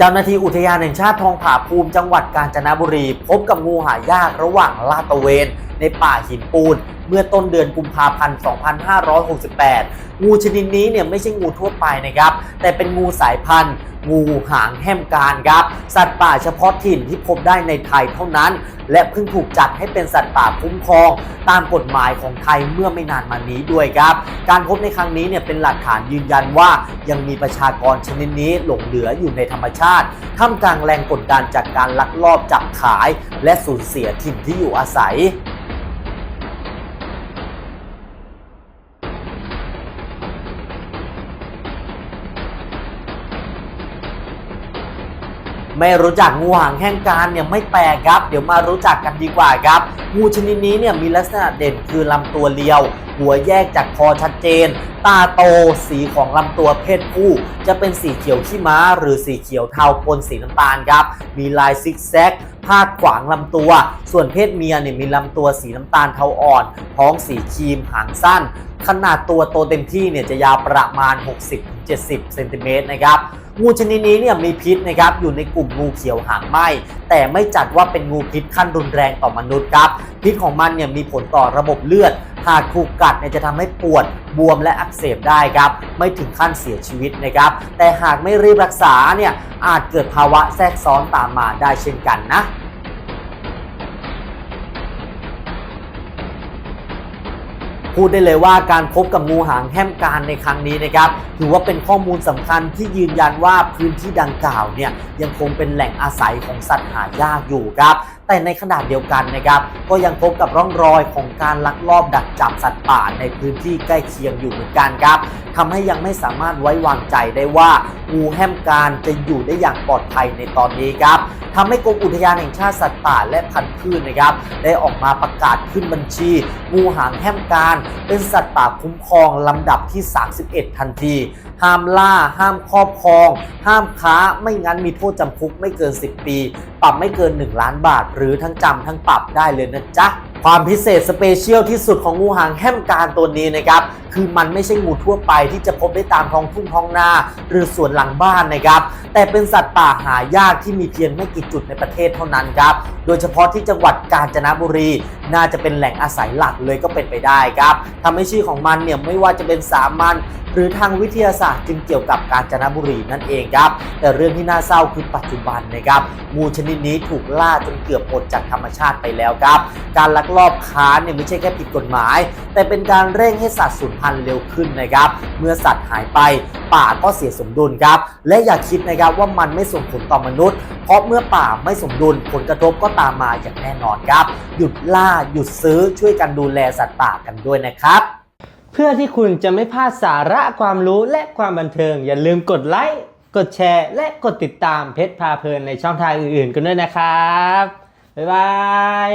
จ้าหน้าที่อุทยานแห่งชาติทองผาภูมิจังหวัดกาญจนบุรี พบกับงูหายากระหว่างลาดตะเวน ในป่าหินปูน เมื่อต้นเดือนกุมภาพันธ์ 2568 งูชนิดนี้เนี่ยไม่ใช่งูทั่วไปนะครับ แต่เป็นงูสายพันธุ์ งูหางแหมการครับ สัตว์ป่าเฉพาะถิ่นที่พบได้ในไทยเท่านั้น และเพิ่งถูกจัดให้เป็นสัตว์ป่าคุ้มครอง ตามกฎหมายของไทยเมื่อไม่นานมานี้ด้วยครับ การพบในครั้งนี้เนี่ยเป็นหลักฐานยืนยันว่า ยังมีประชากรชนิดนี้หลงเหลืออยู่ในธรรมชาติท่ามกลางแรงกดดันจากการลักลอบจับขาย และสูญเสียถิ่นที่อยู่อาศัย ไม่รู้จักงูหางแห้งการเนี่ยไม่แปลกครับ เดี๋ยวมารู้จักกันดีกว่าครับ งูชนิดนี้เนี่ยมีลักษณะเด่นคือลำตัวเรียว หัวแยกจากคอชัดเจน ตาโต สีของลำตัวเพศผู้ จะเป็นสีเขียวขี้ม้า หรือสีเขียวเทาปนสีน้ำตาลครับ มีลายซิกแซกพาดขวางลำตัว ส่วนเพศเมียเนี่ยมีลำตัวสีน้ำตาลเทาอ่อน ท้องสีครีม หางสั้น ขนาดตัวโตเต็มที่เนี่ยจะยาวประมาณ 60-70เซนติเมตรนะครับงูชนิดนี้เนี่ยมีพิษนะครับอยู่ในกลุ่มงูเขียวหางไหมแต่ไม่จัดว่าเป็นงูพิษขั้นรุนแรงต่อมนุษย์ครับพิษของมันเนี่ยมีผลต่อระบบเลือด หากถูกกัดเนี่ยจะทำให้ปวดบวมและอักเสบได้ครับไม่ถึงขั้นเสียชีวิตนะครับ แต่หากไม่รีบรักษาเนี่ยอาจเกิดภาวะแทรกซ้อนตามมาได้เช่นกันนะ พูดได้เลยว่าการพบกับงูหางแห้มการในครั้งนี้นะครับถือว่าเป็นข้อมูลสำคัญที่ยืนยันว่าพื้นที่ดังกล่าวเนี่ยยังคงเป็นแหล่งอาศัยของสัตว์หายากอยู่ครับแต่ในขณะเดียวกันนะครับ ก็ยังพบกับร่องรอยของการลักลอบดักจับสัตว์ป่าในพื้นที่ใกล้เคียงอยู่เหมือนกันครับทำให้ยังไม่สามารถไว้วางใจได้ว่างูแห้มการจะอยู่ได้อย่างปลอดภัยในตอนนี้ครับ ทำให้กรมอุทยานแห่งชาติสัตว์ป่าและพันธุ์พืชนะครับ ได้ออกมาประกาศขึ้นบัญชี งูหางแห้มการ เป็นสัตว์ป่าคุ้มครองลำดับที่ 31 ทันที ห้ามล่า ห้ามครอบครอง ห้ามค้าไม่งั้นมีโทษจำคุกไม่เกิน 10 ปี ปรับไม่เกิน 1 ล้านบาท หรือทั้งจำทั้งปรับได้เลยนะจ๊ะความพิเศษสเปเชียลที่สุดของงูหางแห้มการตัวนี้นะครับ คือมันไม่ใช่งูทั่วไปที่จะพบได้ตามท้องทุ่งท้องนา หรือสวนหลังบ้านนะครับ แต่เป็นสัตว์ป่าหายากที่มีเพียงไม่กี่จุดในประเทศเท่านั้นครับ โดยเฉพาะที่จังหวัดกาญจนบุรี น่าจะเป็นแหล่งอาศัยหลักเลยก็เป็นไปได้ครับทำให้ชื่อของมันเนี่ยไม่ว่าจะเป็นสามัญหรือทางวิทยาศาสตร์จึงเกี่ยวกับกาญจนบุรีนั่นเองครับ แต่เรื่องที่น่าเศร้าคือปัจจุบันนะครับ งูชนิดนี้ถูกล่าจนเกือบหมดจากธรรมชาติไปแล้วครับ การลักลอบค้าเนี่ยไม่ใช่แค่ผิดกฎหมาย แต่เป็นการเร่งให้สัตว์สูญพันธุ์เร็วขึ้นนะครับ เมื่อสัตว์หายไปป่าก็เสียสมดุลครับ และอย่าคิดนะครับว่ามันไม่ส่งผลต่อมนุษย์ เพราะเมื่อป่าไม่สมดุลผลกระทบก็ตามมาอย่างแน่นอนครับ หยุดล่าหยุดซื้อช่วยกันดูแลสัตว์ป่ากันด้วยนะครับ เพื่อที่คุณจะไม่พลาดสาระความรู้และความบันเทิง อย่าลืมกดไลค์กดแชร์และกดติดตามเพชรพาเพลินในช่องทางอื่นๆกันด้วยนะครับ บ๊ายบาย